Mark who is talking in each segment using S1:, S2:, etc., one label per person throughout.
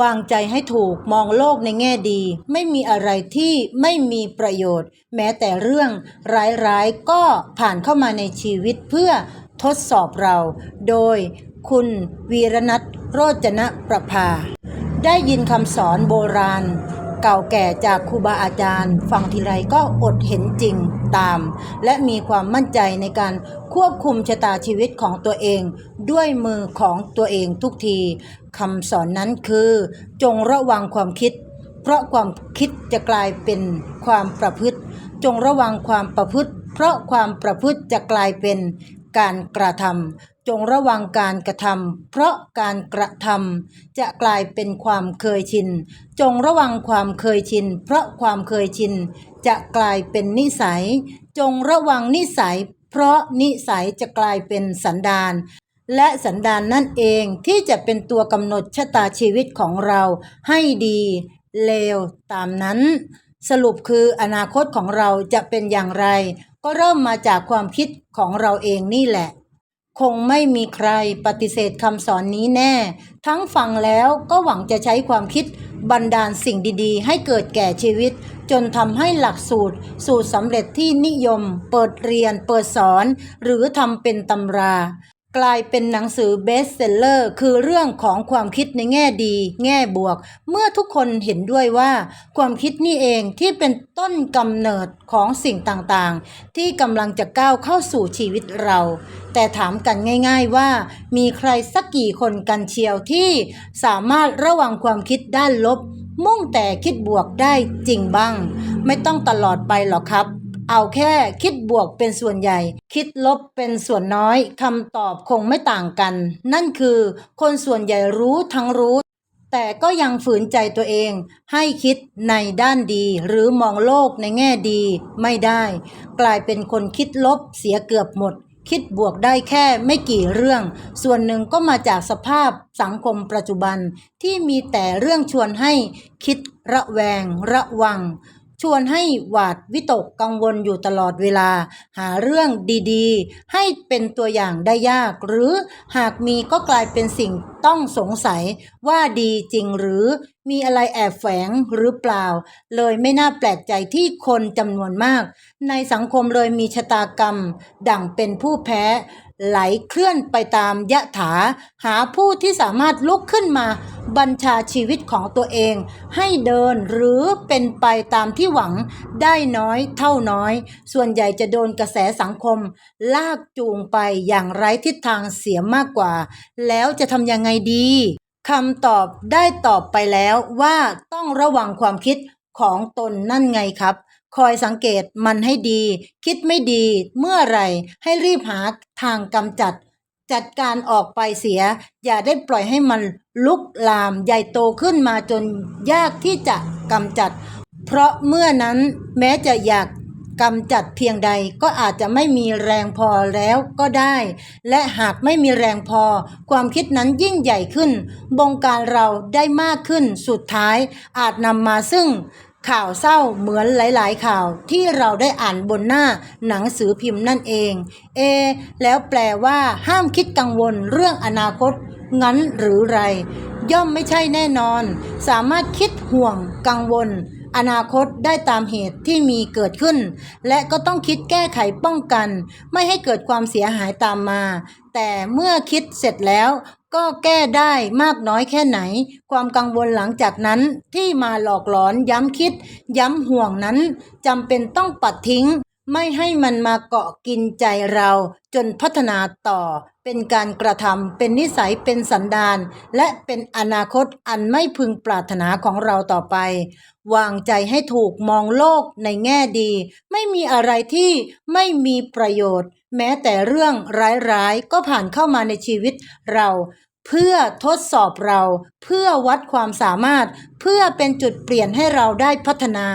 S1: วางใจให้ถูกมองโลกในแง่ดี ไม่มีอะไรที่ไม่มีประโยชน์ แม้แต่เรื่องร้ายๆก็ผ่านเข้ามาในชีวิตเพื่อทดสอบเรา โดยคุณวีรนัทโรจนะประภา ได้ยินคำสอนโบราณ เก่าแก่จากครูบาอาจารย์ ฟังทีไรก็อดเห็นจริงตาม และมีความมั่นใจในการควบคุมชะตาชีวิตของตัวเอง ด้วยมือของตัวเองทุกทีคำสอนนั้นคือ จงระวังความคิด เพราะความคิดจะกลายเป็นความประพฤติ จงระวังความประพฤติ เพราะความประพฤติจะกลายเป็น การกระทำจงระวังการกระทำเพราะการกระทำจะกลายเป็นความเคยชิน จงระวังความเคยชิน เพราะความเคยชิน จะกลายเป็นนิสัย จงระวังนิสัย เพราะนิสัยจะกลายเป็นสันดานและสันดานนั่นเองที่จะเป็นตัวกำหนดชะตาชีวิตของเราให้ดี เลวตามนั้น สรุปคืออนาคตของเราจะเป็นอย่างไร ก็เริ่มมาจากความคิดของเราเองนี่แหละ คงไม่มีใครปฏิเสธคำสอนนี้แน่ ทั้งฟังแล้วก็หวังจะใช้ความคิดบันดาลสิ่งดีๆ ให้เกิดแก่ชีวิต จนทำให้หลักสูตร สูตรสำเร็จที่นิยม เปิดเรียนเปิดสอน หรือทำเป็นตำรา กลายเป็นหนังสือเบสเซลเลอร์คือเรื่องของความคิดในแง่ดี แง่บวก เมื่อทุกคนเห็นด้วยว่า ความคิดนี่เองที่เป็นต้นกำเนิดของสิ่งต่างๆ ที่กำลังจะก้าวเข้าสู่ชีวิตเรา แต่ถามกันง่าย ๆว่า มีใครสักกี่คนกันเชียวที่สามารถระวังความคิดด้านลบ มุ่งแต่คิดบวกได้จริงบ้าง ไม่ต้องตลอดไปหรอกครับ เอาแค่คิดบวกเป็นส่วนใหญ่ คิดลบเป็นส่วนน้อยคำตอบคงไม่ต่างกัน นั่นคือคนส่วนใหญ่รู้ทั้งรู้ แต่ก็ยังฝืนใจตัวเอง ให้คิดในด้านดีหรือมองโลกในแง่ดีไม่ได้ กลายเป็นคนคิดลบเสียเกือบหมดคิดบวกได้แค่ไม่กี่เรื่อง ส่วนหนึ่งก็มาจากสภาพสังคมปัจจุบันที่มีแต่เรื่องชวนให้คิดระแวงระวัง ชวนให้หวาดวิตกกังวลอยู่ตลอดเวลา หาเรื่องดีๆ ให้เป็นตัวอย่างได้ยาก หรือหากมีก็กลายเป็นสิ่งต้องสงสัยว่าดีจริงหรือมีอะไรแอบแฝงหรือเปล่า เลยไม่น่าแปลกใจที่คนจำนวนมาก ในสังคมเลยมีชะตากรรม ดั่งเป็นผู้แพ้ ไหลเคลื่อนไปตามยะถา หาผู้ที่สามารถลุกขึ้นมา บัญชาชีวิตของตัวเอง ให้เดินหรือเป็นไปตามที่หวังได้น้อยเท่าน้อย ส่วนใหญ่จะโดนกระแสสังคม ลากจูงไปอย่างไร้ทิศทางเสียมากกว่า แล้วจะทำยังไงดีคำตอบได้ตอบไปแล้วว่าต้องระวังความคิดของตนนั่นไงครับ คอยสังเกตมันให้ดี คิดไม่ดีเมื่อไรให้รีบหาทางกำจัด จัดการออกไปเสีย อย่าได้ปล่อยให้มันลุกลามใหญ่โตขึ้นมาจนยากที่จะกำจัด เพราะเมื่อนั้นแม้จะอยากกำจัดเพียงใดก็อาจจะไม่มีแรงพอแล้วก็ได้ และหากไม่มีแรงพอ ความคิดนั้นยิ่งใหญ่ขึ้น บงการเราได้มากขึ้นสุดท้ายอาจนำมาซึ่ง ข่าวเศร้าเหมือนหลายๆ ข่าวที่เราได้อ่านบนหน้าหนังสือพิมพ์นั่นเอง เอ แล้วแปลว่า ห้ามคิดกังวลเรื่องอนาคต งั้นหรือไร ย่อมไม่ใช่แน่นอน สามารถคิดห่วงกังวล อนาคตได้ตามเหตุที่มีเกิดขึ้น และก็ต้องคิดแก้ไขป้องกัน ไม่ให้เกิดความเสียหายตามมา แต่เมื่อคิดเสร็จแล้ว ก็แก้ได้มากน้อยแค่ไหน ความกังวลหลังจากนั้นที่มาหลอกหลอนย้ำคิด ย้ำห่วงนั้นจำเป็นต้องปัดทิ้ง ไม่ให้มันมาเกาะกินใจเรา จนพัฒนาต่อ เป็นการกระทำเป็นนิสัยเป็นสันดาน และเป็นอนาคตอันไม่พึงปรารถนาของเราต่อไป วางใจให้ถูกมองโลกในแง่ดี ไม่มีอะไรที่ไม่มีประโยชน์แม้แต่เรื่องร้ายๆ ก็ผ่านเข้ามาในชีวิตเรา เพื่อทดสอบเรา เพื่อวัดความสามารถ เพื่อเป็นจุดเปลี่ยนให้เราได้พัฒนา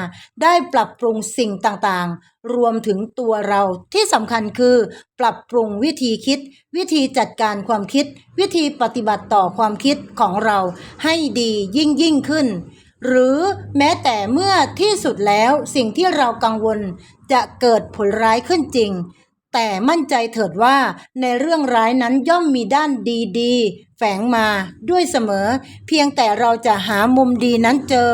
S1: ได้ปรับปรุงสิ่งต่างๆ รวมถึงตัวเราที่สำคัญคือ ปรับปรุงวิธีคิด วิธีจัดการความคิด วิธีปฏิบัติต่อความคิดของเราให้ดียิ่งยิ่งขึ้น หรือแม้แต่เมื่อที่สุดแล้วสิ่งที่เรากังวลจะเกิดผลร้ายขึ้นจริง แต่มั่นใจเถิดว่าในเรื่องร้ายนั้นย่อมมีด้านดีๆ แฝงมาด้วยเสมอ เพียงแต่เราจะหามุมดีนั้นเจอ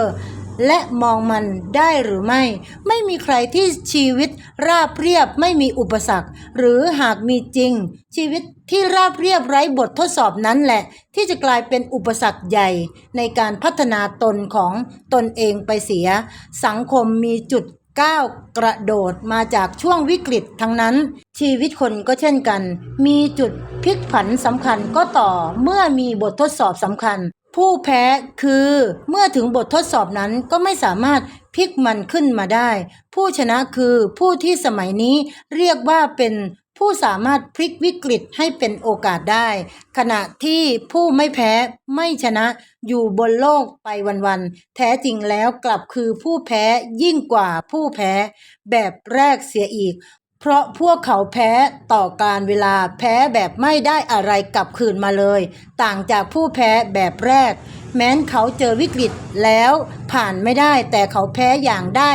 S1: และมองมันได้หรือไม่ ไม่มีใครที่ชีวิตราบเรียบไม่มีอุปสรรค หรือหากมีจริง ชีวิตที่ราบเรียบไร้บททดสอบนั้นแหละ ที่จะกลายเป็นอุปสรรคใหญ่ ในการพัฒนาตนของตนเองไปเสีย สังคมมีจุด ก้าวกระโดดมาจากช่วงวิกฤตทั้งนั้น ชีวิตคนก็เช่นกัน มีจุดพลิกผันสำคัญก็ต่อเมื่อมีบททดสอบสำคัญ ผู้แพ้คือเมื่อถึงบททดสอบนั้นก็ไม่สามารถพลิกมันขึ้นมาได้ ผู้ชนะคือผู้ที่สมัยนี้เรียกว่าเป็น ผู้สามารถพลิกวิกฤตให้เป็นโอกาสได้ ขณะที่ผู้ไม่แพ้ไม่ชนะอยู่บนโลกไปวันๆแท้จริงแล้วกลับคือผู้แพ้ยิ่งกว่าผู้แพ้ แบบแรกเสียอีก เพราะพวกเขาแพ้ต่อการเวลาแพ้แบบไม่ได้อะไรกลับคืนมาเลย ต่างจากผู้แพ้แบบแรก แม้นเขาเจอวิกฤตแล้วผ่านไม่ได้แต่เขาแพ้อย่างได้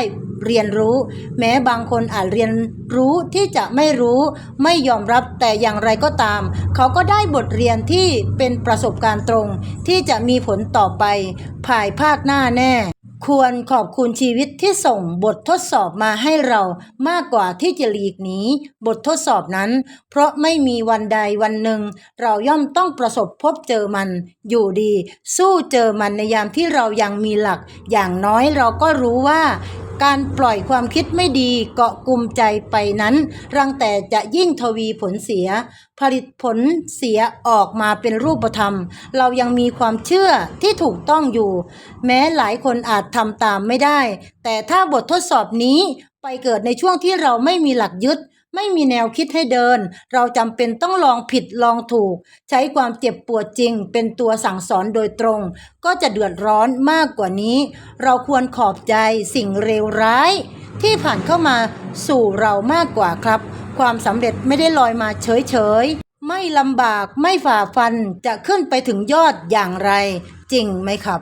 S1: เรียนรู้ แม้บางคนอาจเรียนรู้ที่จะไม่รู้ไม่ยอมรับแต่อย่างไรก็ตาม เขาก็ได้บทเรียนที่เป็นประสบการณ์ตรง ที่จะมีผลต่อไป ภายภาคหน้าแน่ ควรขอบคุณชีวิตที่ส่งบททดสอบมาให้เรามากกว่าที่จะหลีกหนีบททดสอบนั้น เพราะไม่มีวันใดวันหนึ่ง เราย่อมต้องประสบพบเจอมัน อยู่ดี สู้เจอมันในยามที่เรายังมีหลัก อย่างน้อยเราก็รู้ว่า การปล่อยความคิดไม่ดีเกาะกลุ่มใจไปนั้น รังแต่จะยิ่งทวีผลเสีย ผลิตผลเสียออกมาเป็นรูปธรรม เรายังมีความเชื่อที่ถูกต้องอยู่ แม้หลายคนอาจทำตามไม่ได้ แต่ถ้าบททดสอบนี้ไปเกิดในช่วงที่เราไม่มีหลักยึด ไม่มีแนวคิดให้เดิน เราจำเป็นต้องลองผิดลองถูก ใช้ความเจ็บปวดจริง เป็นตัวสั่งสอนโดยตรง ก็จะเดือดร้อนมากกว่านี้ เราควรขอบใจสิ่งเลวร้าย ที่ผ่านเข้ามาสู่เรามากกว่าครับ ความสำเร็จไม่ได้ลอยมาเฉยๆ ไม่ลำบากไม่ฝ่าฟันจะขึ้นไปถึงยอดอย่างไร จริงไหมครับ